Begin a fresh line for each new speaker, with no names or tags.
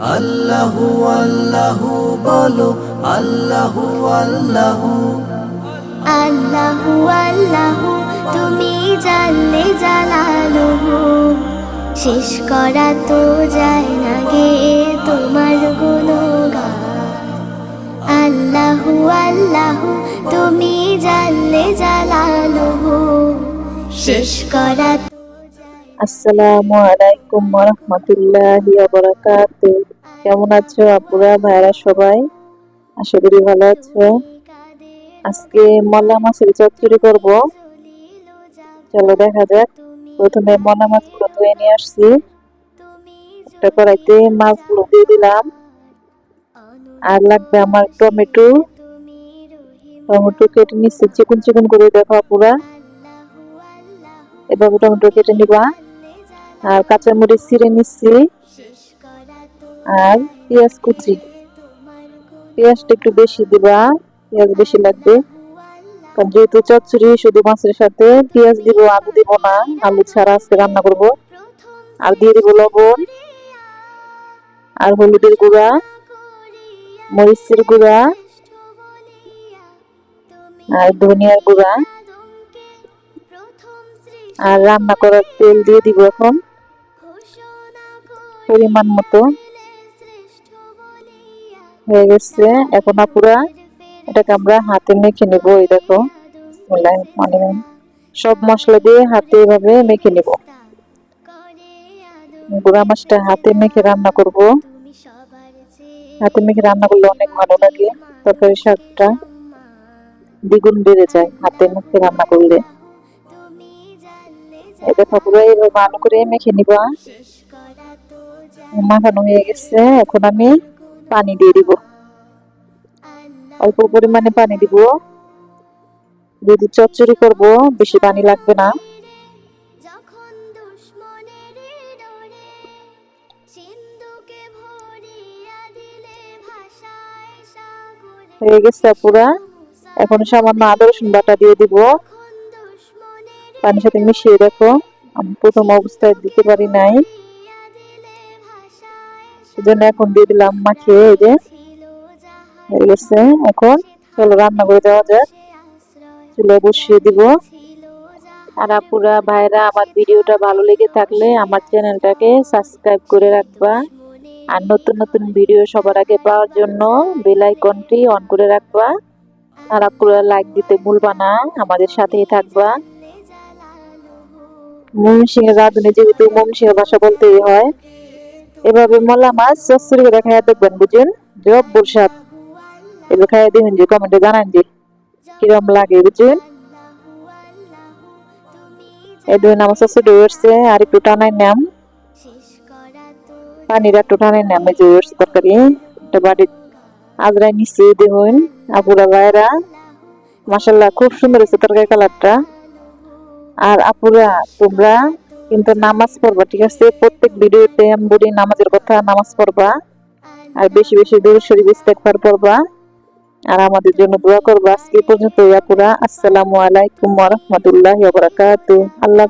আল্লাহু আল্লাহু বলো, আল্লাহু আল্লাহু।
আল্লাহু আল্লাহু, তুমি জানলে জালালুহু। শেষ করা তো যায় না গে তোমার গুণগান। আল্লাহু আল্লাহু, তুমি জানলে জালালুহু। শেষ করা
আসসালামু আলাইকুম রহমতুল্লাহি বারাকাতু কেমন আছো আপুরা ভাইরা সবাই? আশা করি ভালো আছো। আজকে মলা মাছের চচ্চড়ি করব। চলো দেখা যাক। প্রথমে মলা মাছগুলো ধুয়ে নিয়ে আসছি। একটা কড়াইতে মাছগুলো দিয়ে দিলাম। আর লাগবে আমার টমেটো। টমেটো কেটে নিচ্ছি। চিকন চিকন করে দেখো পুরা এভাবে টমেটো কেটে নিবা আর কাঁচামরিচ ছিঁড়ে নিচ্ছি আর পেঁয়াজ কুচি। পেঁয়াজটা একটু বেশি দিবা পেঁয়াজ বেশি লাগবে। কারণ যেহেতু চচ্চড়ি, শুধু মাছের সাথে পেঁয়াজ দিব, আলু দিব না, আলু ছাড়া আজকে রান্না করব। আর দিয়ে দিব লবণ, আর হলুদের গুঁড়া, মরিচের গুঁড়া, আর ধনিয়ার গুঁড়া। আর রান্না করার তেল দিয়ে দিব এখন। পরিমাণ মতো। হয়ে গেছে। এখন আপুরা, এটাকে আমরা হাতে মেখে নেব, এই দেখো। রহিম। সব মশলা দিয়ে হাতে এভাবে মেখে নেব। গুঁড়া মাছটা হাতে মেখে রান্না করব। হাতে মেখে রান্না করলে অনেক ভালো লাগে। তরকারি শাকটা দ্বিগুণ বেড়ে যায় হাতে মেখে রান্না করলে। দেখো পুরো এইভাবে ভালো করে মেখে নিবা মাখানো হয়ে গেছে এখন আমি পানি দিয়ে দিব অল্প পরিমাণে পানি দিব যদি চচ্চড়ি করব বেশি পানি লাগবে না হয়ে গেছে পুরা। এখন সামান্য আদা রসুন বাটা দিয়ে দিব। পানির সাথে মিশিয়ে দেখো। আমি প্রথম অবস্থায় দিতে পারি নাই। সেজন্য এখন দিয়ে দিলাম মাখিয়ে, এই যে। হয়ে গেছে। এখন চলো রান্না করে দেওয়া যাক। চুলে বসিয়ে দিব। আর আপুরা, ভাইরা, আমার ভিডিওটা ভালো লেগে থাকলে আমার চ্যানেলটাকে সাবস্ক্রাইব করে রাখবা। আর নতুন নতুন ভিডিও সবার আগে পাওয়ার জন্য বেল আইকনটি অন করে রাখবা। আর আপুরা লাইক দিতে ভুলবা না। আমাদের সাথেই থাকবা। ময়মনসিংহ রাঁধুনি যেহেতু ময়মনসিংহ ভাষা বলতেই হয় এভাবে মলা মাছ চচ্চড়ি করে খাইয়া দেখবেন বুঝেন? জব বর্ষাত এগুলো খাইয়া দেখুন যে, কমেন্টে জানান যে, কিরম লাগে বুঝছেন এই দুই নাম চচ্চড়ি উঠছে, আর একটু টানাই নাম পানির একটু টানাই নাম এই যে উঠছে তরকারি। একটা বাড়ি আজরাই নিচে দেখুন আপুরা ভাইরা মাসাল্লাহ খুব সুন্দর হয়েছে তরকারি কালারটা। আর আপুরা, তোমরা কিন্তু নামাজ পড়বা, ঠিক আছে? প্রত্যেক ভিডিওতে আমি বলি নামাজের কথা, নামাজ পড়বা। আর বেশি বেশি দূর শরীর ইস্তেকবার পড়বা। আর আমাদের জন্য দোয়া করবা। আজকে পর্যন্ত আপুরা। আসসালামু আলাইকুম বারাকাতুহু। আল্লাহ।